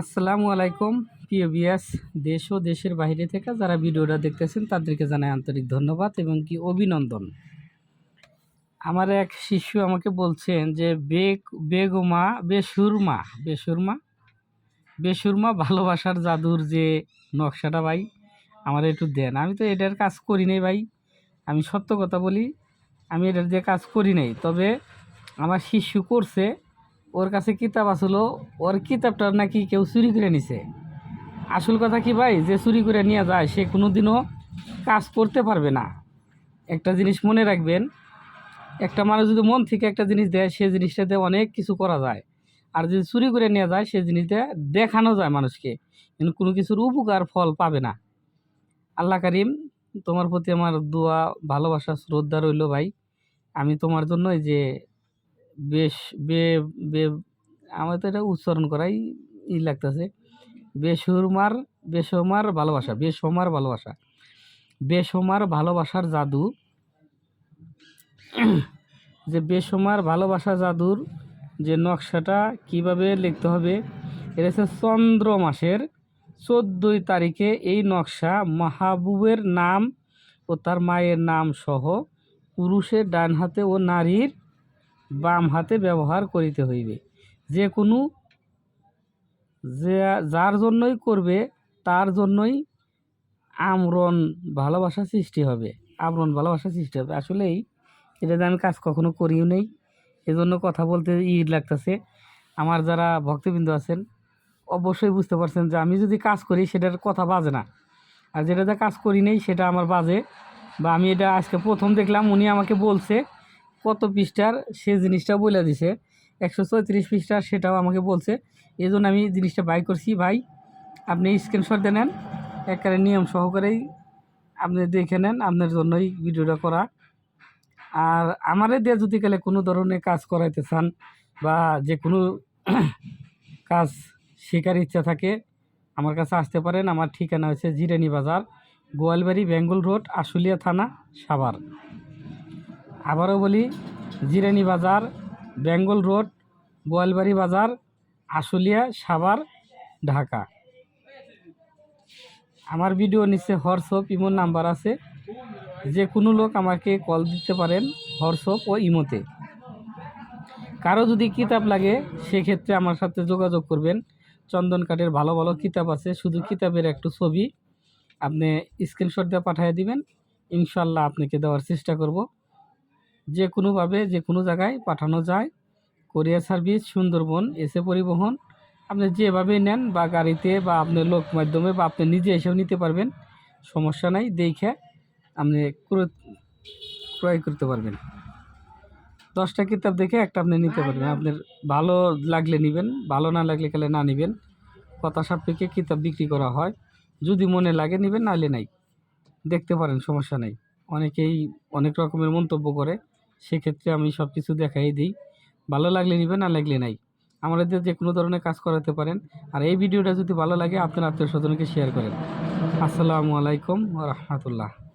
আসসালামু আলাইকুম, প্রিয় বিয়াস দেশ ও দেশের বাইরে থেকে যারা ভিডিওটা দেখতেছেন, তাদেরকে জানাই আন্তরিক ধন্যবাদ এবং কি অভিনন্দন। আমার এক শিশু আমাকে বলছেন যে, বেগ, বেগমা, বেসুরমা বেসুরমা বেসুরমা ভালোবাসার জাদুর যে নকশাটা ভাই, আমার একটু দেন। আমি তো এটার কাজ করি নাই ভাই। আমি সত্য কথা বলি, আমি এটার দিয়ে কাজ করি নাই। তবে আমার শিশু করছে ওর কাছে কিতাব আসলো, ওর কিতাবটা নাকি কেউ চুরি করে নিছে। আসল কথা কি ভাই? যে চুরি করে নিয়ে যায়, সে কোনো দিনও কাজ করতে পারবে না। একটা জিনিস মনে রাখবেন, একটা মানুষ যদি মন থেকে একটা জিনিস দেয়, সে জিনিসটাতে অনেক কিছু করা যায়। আর যদি চুরি করে নিয়ে যায়, সে জিনিসটা দেখানো যায় মানুষকে। কিন্তু কোনো কিছুর উপকার, ফল পাবে না। আল্লাহ করিম, তোমার প্রতি আমার দোয়া, ভালোবাসা, শ্রদ্ধা রইল ভাই। আমি তোমার জন্য যে বেশ, বে বে, আমার তো এটা উচ্চারণ করাই ই লাগতেছে। বেসুরমার, বেসমার ভালোবাসা বেসমার ভালোবাসা। বেসমার ভালোবাসার জাদু। যে বেসমার ভালোবাসা জাদুর যে নকশাটা কীভাবে লিখতে হবে, এটা হচ্ছে চন্দ্র মাসের চোদ্দোই তারিখে এই নকশা মাহবুবের নাম ও তার মায়ের নাম সহ পুরুষের ডান হাতে ও নারীর বাম হাতে ব্যবহার করিতে হইবে। যে কোনো যে যার জন্যই করবে, তার জন্যই আমরণ ভালোবাসা সৃষ্টি হবে। আমরণ ভালোবাসা সৃষ্টি হবে। আসলেই এটাতে আমি কাজ কখনো করিও নেই, এজন্য কথা বলতে ই লাগতেছে। আমার যারা ভক্তবৃন্দ আছেন, অবশ্যই বুঝতে পারছেন যে আমি যদি কাজ করি, সেটার কথা বাজে না। আর যেটাতে কাজ করি নেই, সেটা আমার বাজে। বা আমি এটা আজকে প্রথম দেখলাম, উনি আমাকে বলছে কত পৃষ্ঠার সে জিনিসটা বলে দিছে। একশো চৌত্রিশ পৃষ্ঠার সেটাও আমাকে বলছে। এই জন্য আমি জিনিসটা বাই করছি। ভাই, আপনি স্ক্রিনশট দিয়ে নেন। একেবারে নিয়ম সহকারেই আপনি দেখে নেন আপনার জন্যই ভিডিওটা করা। আর আমারে দিয়ে যদি গেলে কোনো ধরনের কাজ করাইতে চান বা যে কোনো কাজ শেখার ইচ্ছা থাকে, আমার কাছে আসতে পারেন। আমার ঠিকানা হচ্ছে জিরানি বাজার, গোয়ালবাড়ি, বেঙ্গল রোড, আশুলিয়া থানা, সাভার। আবারও বলি, জিরানি বাজার, বেঙ্গল রোড, গোয়ালবাড়ি বাজার, আশুলিয়া, সাভার, ঢাকা। আমার ভিডিও নিচে হোয়াটসঅ্যাপ, ইমোর নাম্বার আছে। যে কোনো লোক আমাকে কল দিতে পারেন হোয়াটসঅ্যাপ ও ইমোতে। কারও যদি কিতাব লাগে, সেক্ষেত্রে আমার সাথে যোগাযোগ করবেন। চন্দন কাঠের ভালো ভালো কিতাব আছে। শুধু কিতাবের একটু ছবি আপনি স্ক্রিনশট দিয়ে পাঠিয়ে দিবেন। ইনশাল্লাহ আপনাকে দেওয়ার চেষ্টা করব। যে কোনোভাবে যে কোনো জায়গায় পাঠানো যায়। কোরিয়ার সার্ভিস, সুন্দরবন, এসে পরিবহন, আপনি যেভাবে নেন বা গাড়িতে বা আপনার লোক মাধ্যমে বা আপনি নিজে এসেও নিতে পারবেন। সমস্যা নাই, দেখে আপনি ক্রয় করতে পারবেন। দশটা কিতাব দেখে একটা আপনি নিতে পারবেন। আপনার ভালো লাগলে নেবেন, ভালো না লাগলে গেলে না নেবেন। কথা সাপেক্ষে কিতাব বিক্রি করা হয়। যদি মনে লাগে নেবেন, নাহলে নাই। দেখতে পারেন, সমস্যা নাই। অনেকেই অনেক রকমের মন্তব্য করে। সেক্ষেত্রে আমি সব কিছু দেখাই দিই। ভালো লাগলে নেবেন, না লাগলে নাই। আমাদের যে কোনো ধরনের কাজ করাতে পারেন। আর এই ভিডিওটা যদি ভালো লাগে, আপনার আত্মীয় স্বজনকে শেয়ার করেন। আসসালামু আলাইকুম রহমতুল্লাহ।